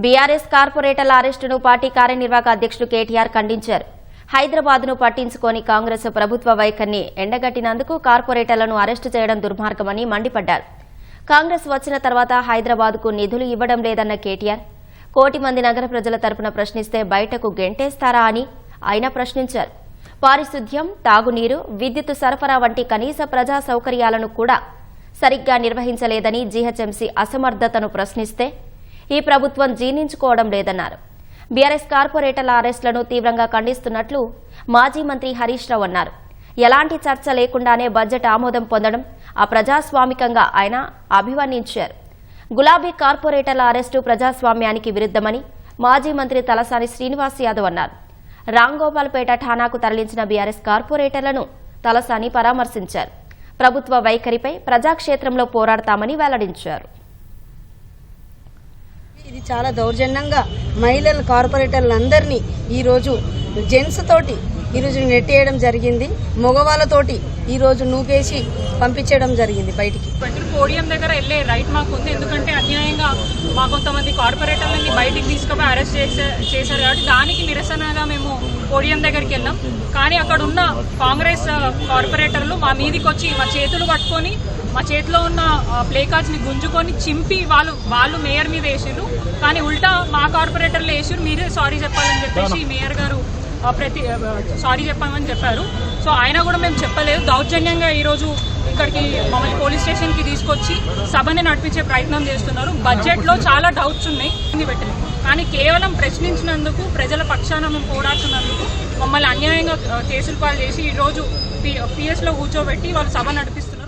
BRS కార్పొరేటర్ల అరెస్టును party కార్యనిర్వాహక అధ్యక్షుడు కేటీఆర్ ఖండించారు. హైదరాబాద్ను పట్టించుకొని కాంగ్రెస్ ప్రభుత్వ వైఖరిని ఎండగట్టినందుకు కార్పొరేటర్లను అరెస్టు చేయడం దుర్మార్గమని మండిపడ్డారు. కాంగ్రెస్ వచ్చిన తర్వాత హైదరాబాద్కు నిధులు ఇవ్వడం లేదన్న కేటీఆర్ కోటి మంది నగర ప్రజల తరపున ప్రశ్నిస్తే బయటకు గెంటేస్తారా అని ఆయన ప్రశ్నించారు. పారిశుద్ధ్యం తాగునీరు విద్యుత్ సరఫరా వంటి కనీస ప్రజా సౌకర్యాలను కూడా సరిగ్గా నిర్వహించలేదని జీహెచ్ఎంసీ అసమర్థతను ప్రశ్నిస్తే ఈ ప్రభుత్వం జీర్ణించుకోవడం లేదన్నారు. బీఆర్ఎస్ కార్పొరేటర్ల అరెస్టులను తీవ్రంగా ఖండిస్తున్నట్లు మాజీ మంత్రి హరీష్ రావు అన్నారు. ఎలాంటి చర్చ లేకుండానే బడ్జెట్ ఆమోదం పొందడం అప్రజాస్వామికంగా ఆయన అభివర్ణించారు. గులాబీ కార్పొరేటర్ల అరెస్టు ప్రజాస్వామ్యానికి విరుద్దమని మాజీ మంత్రి తలసాని శ్రీనివాస్ యాదవ్ అన్నారు. రాంగోపాల్పేట ఠానాకు తరలించిన బీఆర్ఎస్ కార్పొరేటర్లను తలసాని పరామర్శించారు. ప్రభుత్వ వైఖరిపై ప్రజాక్షేత్రంలో పోరాడతామని వెల్లడించారు. ఇది చాలా దౌర్జన్యంగా మహిళల కార్పొరేటర్లందరినీ ఈరోజు జెంట్స్ తోటి ఈరోజు నెట్టేయడం జరిగింది. మగవాళ్ళతోటి ఈరోజు నూకేసి పంపించడం జరిగింది బయటికి. పోడియం దగ్గర వెళ్ళే రైట్ మాకు ఉంది ఎందుకంటే అన్యాయంగా మా కొంతమంది కార్పొరేటర్లని బయటికి తీసుకుపోయి అరెస్ట్ చేసే చేశారు కాబట్టి దానికి నిరసనగా మేము పోడియం దగ్గరికి వెళ్ళాం. కానీ అక్కడ ఉన్న కాంగ్రెస్ కార్పొరేటర్లు మా మీదికి వచ్చి మా చేతులు పట్టుకొని మా చేతిలో ఉన్న ప్లే కార్డ్స్ని గుంజుకొని చింపి వాళ్ళు వాళ్ళు మేయర్ మీద వేసిరు కానీ ఉల్టా మా కార్పొరేటర్లు వేసిరు మీరే సారీ చెప్పాలని చెప్పేసి మేయర్ గారు ప్రతి సారీ చెప్పామని చెప్పారు. సో ఆయన కూడా మేము చెప్పలేదు. దౌర్జన్యంగా ఈరోజు ఇక్కడికి మమ్మల్ని పోలీస్ స్టేషన్కి తీసుకొచ్చి సభని నడిపించే ప్రయత్నం చేస్తున్నారు. బడ్జెట్లో చాలా డౌట్స్ ఉన్నాయి. ఇది పెట్టలేదు. కానీ కేవలం ప్రశ్నించినందుకు ప్రజల పక్షాన మేము పోరాడుతున్నందుకు మమ్మల్ని అన్యాయంగా కేసులు పాలు చేసి ఈరోజు పిఎస్లో కూర్చోబెట్టి వాళ్ళు సభ నడిపిస్తున్నారు.